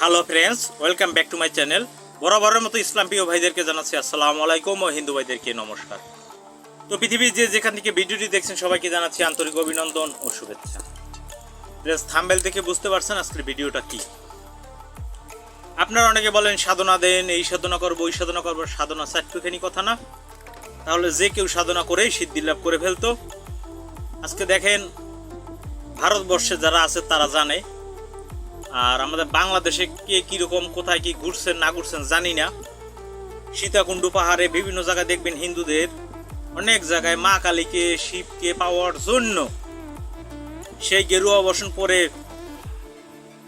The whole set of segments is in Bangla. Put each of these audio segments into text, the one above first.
Hello friends welcome back to my channel বরাবরের মতো ইসলাম প্রিয় ভাইদেরকে জানাচ্ছি আসসালামু আলাইকুম ও হিন্দু ভাইদেরকে নমস্কার। তো পৃথিবীর যে যেখান থেকে ভিডিওটি দেখছেন, সবাইকে জানাচ্ছি আন্তরিক অভিনন্দন ও শুভেচ্ছা। প্লেস থাম্বেল থেকে বুঝতে পারছেন আজকের ভিডিওটা কি? আপনারা অনেকে বলেন, সাধনা দেন, এই সাধনা করব, ওই সাধনা করব, সাধনা চারটুখানি কথা না। তাহলে যে কেউ সাধনা করেই সিদ্ধি লাভ করে ফেলতো। আজকে দেখেন, ভারতবর্ষে যারা আছে, তারা জানে আর আমাদের বাংলাদেশে কে কীরকম কোথায় কি ঘুরছেন, না ঘুরছেন জানি না। সীতাকুণ্ডু পাহাড়ে বিভিন্ন জায়গায় দেখবেন হিন্দুদের অনেক জায়গায় মা কালীকে, শিবকে পাওয়ার জন্য সেই গেরুয়া বসন পরে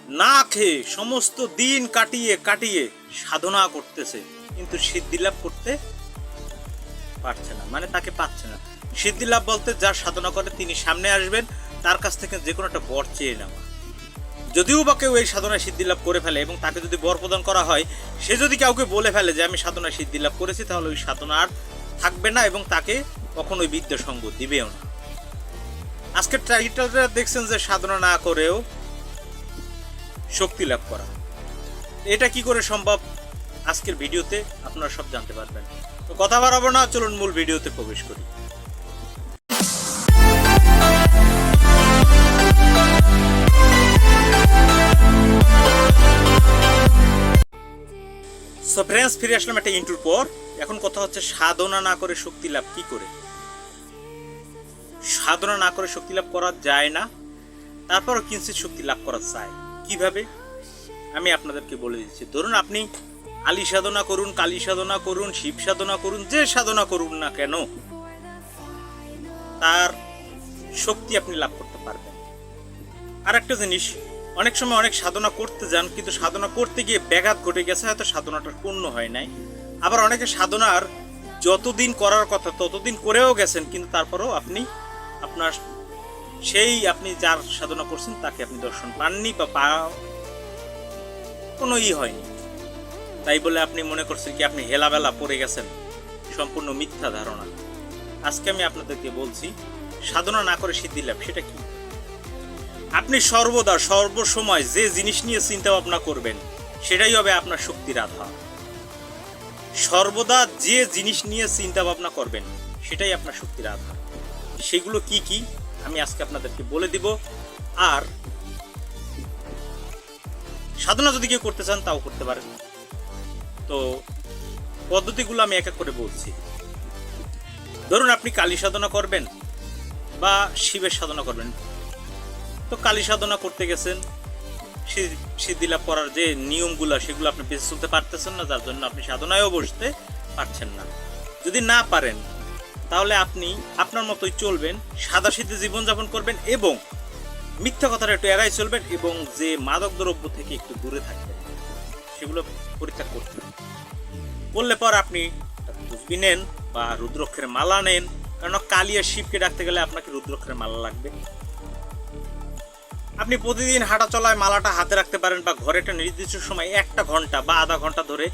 না খেয়ে সমস্ত দিন কাটিয়ে কাটিয়ে সাধনা করতেছে। কিন্তু সিদ্ধি লাভ করতে পারছে না মানে তাকে পাচ্ছে না। সিদ্ধি লাভ বলতে যার সাধনা করে তিনি সামনে আসবেন, তার কাছ থেকে যে কোনো একটা বর চেয়ে নেওয়া। যদিও বা কেউ এই সাধনায় সিদ্ধি লাভ করে ফেলে এবং তাকে যদি বর প্রদান করা হয়, সে যদি কাউকে বলে ফেলে যে, আমি সাধনায় সিদ্ধি লাভ করেছি, তাহলে ওই সাধনা আর থাকবে না এবং তাকে কখনোই বিদ্যা সঙ্গ দিবেও না। আজকের টাইটেলটা দেখছেন যে, সাধনা না করেও শক্তি লাভ করা। এটা কি করে সম্ভব? আজকের ভিডিওতে আপনারা সব জানতে পারবেন। তো কথা বাড়াবো না, চলুন মূল ভিডিওতে প্রবেশ করি। সো ফ্রেন্ডস ফিরে আসলাম একটা ইন্টুর পর। এখন কথা হচ্ছে সাধনা না করে শক্তি লাভ কি করে? সাধনা না করে শক্তি লাভ করা যায় না, তারপরও কিঞ্চিত শক্তি লাভ করা যায়। কীভাবে? আমি আপনাদেরকে বলে দিচ্ছি। ধরুন আপনি আলী সাধনা করুন, কালী সাধনা করুন, শিব সাধনা করুন, যে সাধনা করুন না কেন, তার শক্তি আপনি লাভ করতে পারবেন। আর একটা জিনিস অনেক সময় অনেক সাধনা করতে যান, কিন্তু সাধনা করতে গিয়ে ব্যাঘাত ঘটে গেছে, হয়তো সাধনাটা পূর্ণ হয় নাই। আবার অনেকে সাধনার যতদিন করার কথা ততদিন করেও গেছেন, কিন্তু তারপরেও আপনি আপনার সেই আপনি যার সাধনা করছেন, তাকে আপনি দর্শন পাননি বা পা কোনো ই হয়নি। তাই বলে আপনি মনে করছেন কি আপনি হেলাবেলা পড়ে গেছেন, সম্পূর্ণ মিথ্যা ধারণা। আজকে আমি আপনাদেরকে বলছি, সাধনা না করে সিদ্ধি লাভ, সেটা কি? আপনি সর্বদা সর্বসময় যে জিনিস নিয়ে চিন্তা ভাবনা করবেন, সেটাই হবে আপনার শক্তির আধার সর্বদা যে জিনিস নিয়ে চিন্তা ভাবনা করবেন, সেটাই আপনার শক্তির আধার সেগুলো কি কি, আমি আজকে আপনাদেরকে বলে দিব। আর সাধনা যদি কেউ করতে চান, তাও করতে পারেন। তো পদ্ধতিগুলো আমি এক এক করে বলছি। ধরুন আপনি কালী সাধনা করবেন বা শিবের সাধনা করবেন। তো কালী সাধনা করতে গেছেন। সি- সিদ্ধি করার যে নিয়মগুলো, সেগুলো আপনি বেঁচে চলতে পারতেছেন না, যার জন্য আপনি সাধনায়ও বসতে পারছেন না। যদি না পারেন, তাহলে আপনি আপনার মতোই চলবেন সাদা সিদ্ধে জীবনযাপন করবেন এবং মিথ্যা কথাটা একটু এড়াই চলবেন এবং যে মাদক দ্রব্য থেকে একটু দূরে থাকবেন। সেগুলো পরিত্যাগ করতে। করলে পর আপনি তুসবি নেন বা রুদ্রক্ষের মালা নেন। কারণ কালী আর শিবকে ডাকতে গেলে আপনাকে রুদ্রক্ষের মালা লাগবে। আপনি প্রতিদিন হাঁটা চলায় মালাটা হাতে রাখতে পারেন বা ঘরে একটা নির্দিষ্ট সময় একটা ঘণ্টা বা আধা ঘণ্টা ধরে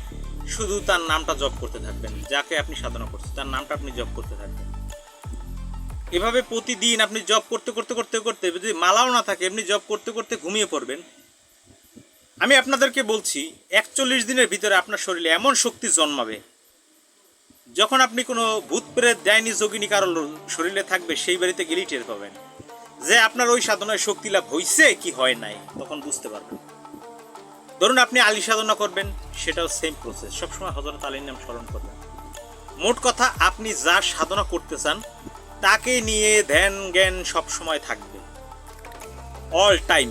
শুধু তার নামটা জপ করতে থাকবেন, যাকে আপনি সাধনা করছেন, তার নামটা আপনি জপ করতে থাকবেন। এভাবে প্রতিদিন আপনি জব করতে করতে করতে করতে যদি মালাও না থাকে, এমনি জব করতে করতে ঘুমিয়ে পড়বেন। আমি আপনাদেরকে বলছি, একচল্লিশ দিনের ভিতরে আপনার শরীরে এমন শক্তি জন্মাবে, যখন আপনি কোনো ভূত প্রেত, ডাইনি, যোগিনী কারও শরীরে থাকবে, সেই বাড়িতে গেলেই টের পাবেন। যে আপনার ওই সাধনায় শক্তি লাভ হয়েছে কি হয় নাই, তখন বুঝতে পারবেন। ধরুন আপনি আলী সাধনা করবেন, সেটাও সেম প্রসেস সবসময় হজরত আলীর নাম স্মরণ করবেন। মোট কথা, আপনি যা সাধনা করতে চান, তাকে নিয়ে ধ্যান জ্ঞান সবসময় থাকবে। অল টাইম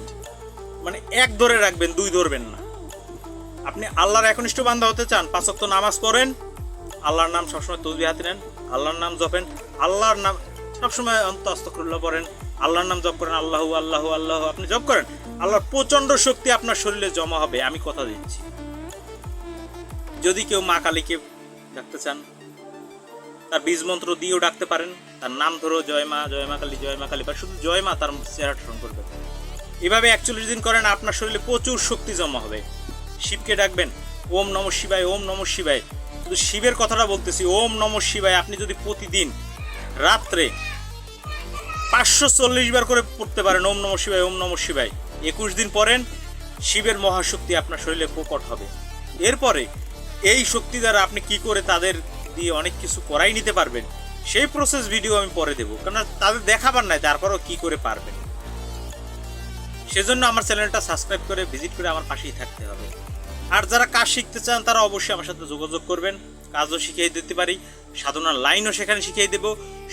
মানে এক ধরে রাখবেন, দুই ধরবেন না। আপনি আল্লাহর একনিষ্ঠ বান্ধা হতে চান পাঁচক্ত নামাজ পড়েন, আল্লাহর নাম সবসময় তসবি হাতে নেন, আল্লাহর নাম জপেন, আল্লাহর নাম সবসময় অন্ত আস্তকুল্লাহ পড়েন আল্লাহর নাম জপ করেন, আল্লাহু, আল্লাহ আল্লাহ, আপনি জপ করেন। আল্লাহর প্রচণ্ড শক্তি আপনার শরীরে জমা হবে, আমি কথা দিচ্ছি। যদি কেউ মা কালীকে ডাকতে চান, তার বীজ মন্ত্র দিয়েও ডাকতে পারেন, তার নাম ধরো জয় মা জয় মা কালী, জয় মা কালী, বা শুধু জয় মা, তার চেহারাটা স্মরণ করবে। এভাবে একচল্লিশ দিন করেন, আপনার শরীরে প্রচুর শক্তি জমা হবে। শিবকে ডাকবেন, ওম নম শিবায়, ওম নম শিবায়। শুধু শিবের কথাটা বলতেছি, ওম নম শিবায়, আপনি যদি প্রতিদিন রাত্রে পাঁচশো চল্লিশ বার করে পড়তে পারেন। ওম নম শিবায়, ওম নম শিবায়। একুশ দিন পরেন শিবের মহাশক্তি আপনার শরীরে প্রকট হবে। এরপরে এই শক্তি দ্বারা আপনি কি করে তাদের দিয়ে অনেক কিছু করাই নিতে পারবেন, সেই প্রসেস ভিডিও আমি পরে দেবো। কারণ তাদের দেখাবার নাই, তারপরেও কি করে পারবেন। সেজন্য আমার চ্যানেলটা সাবস্ক্রাইব করে ভিজিট করে আমার পাশেই থাকতে হবে। আর যারা কাজ শিখতে চান, তারা অবশ্যই আমার সাথে যোগাযোগ করবেন। কাজও শিখিয়ে দিতে পারি, সাধনার লাইনও সেখানে শিখিয়ে দেব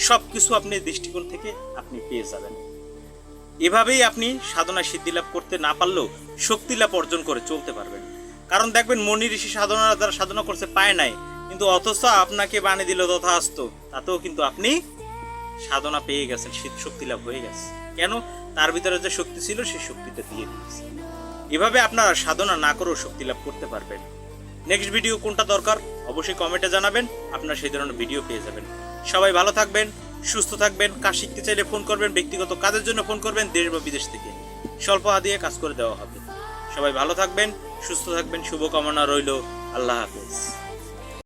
সব কিছু আপনি দৃষ্টিকোণ থেকে আপনি পেয়ে যাবেন। এভাবেই আপনি সাধনায় সিদ্ধি লাভ করতে না পারলেও শক্তি লাভ অর্জন করে চলতে পারবেন। কারণ দেখবেন মনি ঋষি সাধনা যারা সাধনা করছে পায় নাই, কিন্তু অথচ আপনাকে বানিয়ে দিল তথাস্ত তাতেও কিন্তু আপনি সাধনা পেয়ে গেছেন, শীত শক্তি লাভ হয়ে গেছে। কেন? তার ভিতরে যে শক্তি ছিল সেই শক্তিটা দিয়ে দিয়েছে। এভাবে আপনারা সাধনা না করেও শক্তি লাভ করতে পারবেন। নেক্সট ভিডিও কোনটা দরকার? অবশ্যই কমেন্টে জানাবেন, আপনারা সেই ধরনের ভিডিও পেয়ে যাবেন। সবাই ভালো থাকবেন, সুস্থ থাকবেন, কাজ শিখতে চাইলে ফোন করবেন, ব্যক্তিগত কাজের জন্য ফোন করবেন, দেশ বা বিদেশ থেকে। স্বল্প হাদিয়ে কাজ করে দেওয়া হবে। সবাই ভালো থাকবেন, সুস্থ থাকবেন, শুভকামনা রইল, আল্লাহ হাফেজ।